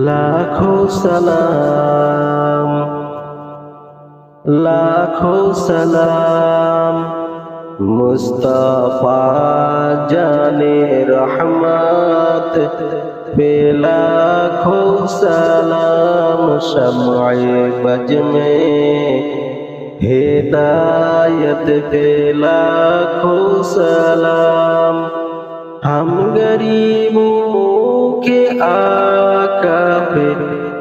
লাখো সালাম লাখো সালাম মুস্তফা জানে রহমত पे लाखों सलाम शम्य बज में हिदायत पे लाखों सलाम हम गरीबों کے آقا پہ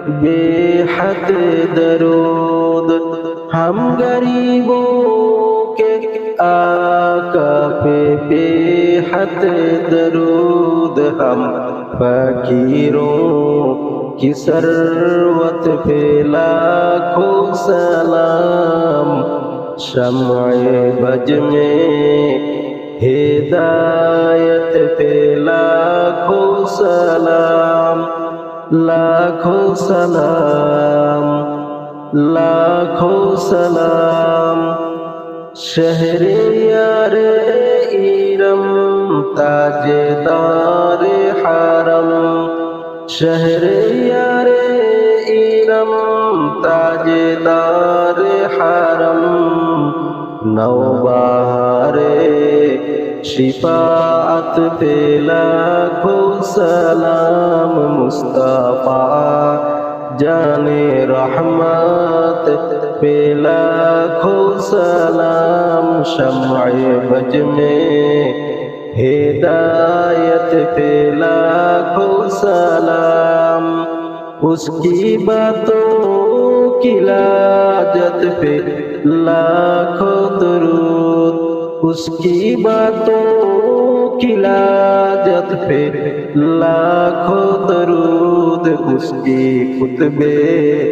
بے حد درود۔ ہم غریبوں کے آقا پہ بے حد درود۔ ہم فقیروں کی سروت پہ لاکھوں سلام۔ شمع بج میں ہدایت پہ لاکھوں সালাম লাখো সালাম লাখো সালাম। শহরিয়ার ইরম তাজদার হারম। শহরিয়ার ইরম তাজদার হারম। নওবাহারে शिफात पे लाखों सलाम मुस्तफा जाने रहमत पे लाखों सलाम शम्य बज में हिदायत पे लाखों सलाम उसकी बातों की लाजत पे लाखों اس کی باتوں کی لاجت پہ لاکھوں درود اس کی خطبے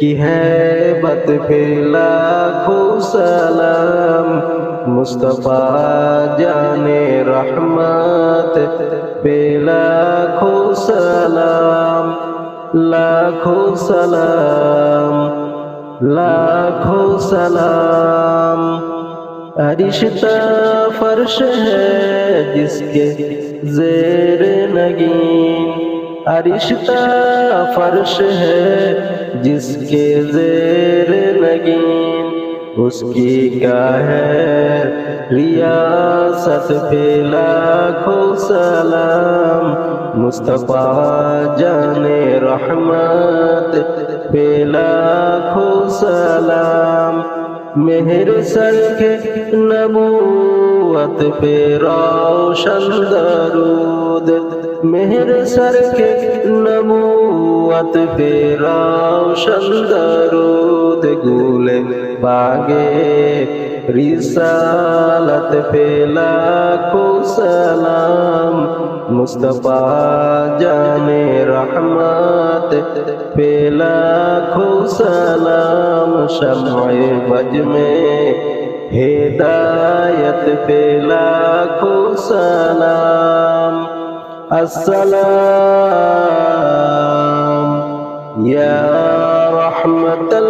کی ہے بت پہ لاکھوں سلام۔ مصطفیٰ جان رحمت پہ لاکھوں سلام۔ لاکھوں سلام۔ لاکھوں سلام۔ رشتہ فرش ہے جس کے زیر نگین۔ رشتہ فرش ہے جس کے زیر نگین۔ اس کی کا ہے ریاست پہ لاکھوں سلام۔ مصطفیٰ جان رحمت پہ لاکھوں سلام۔ मेहर सर के नबूवत पे रोशन दरूद मेहर सर के नबूवत पे रोशन दरूद गुले बागे रिसालत पे लाखों सलाम মুস্তফা জামে রহমত পেলা খুসালাম সময় বজমে হেদায়ত পেলা খুসালাম আসসালাম ইয়া রহমতাল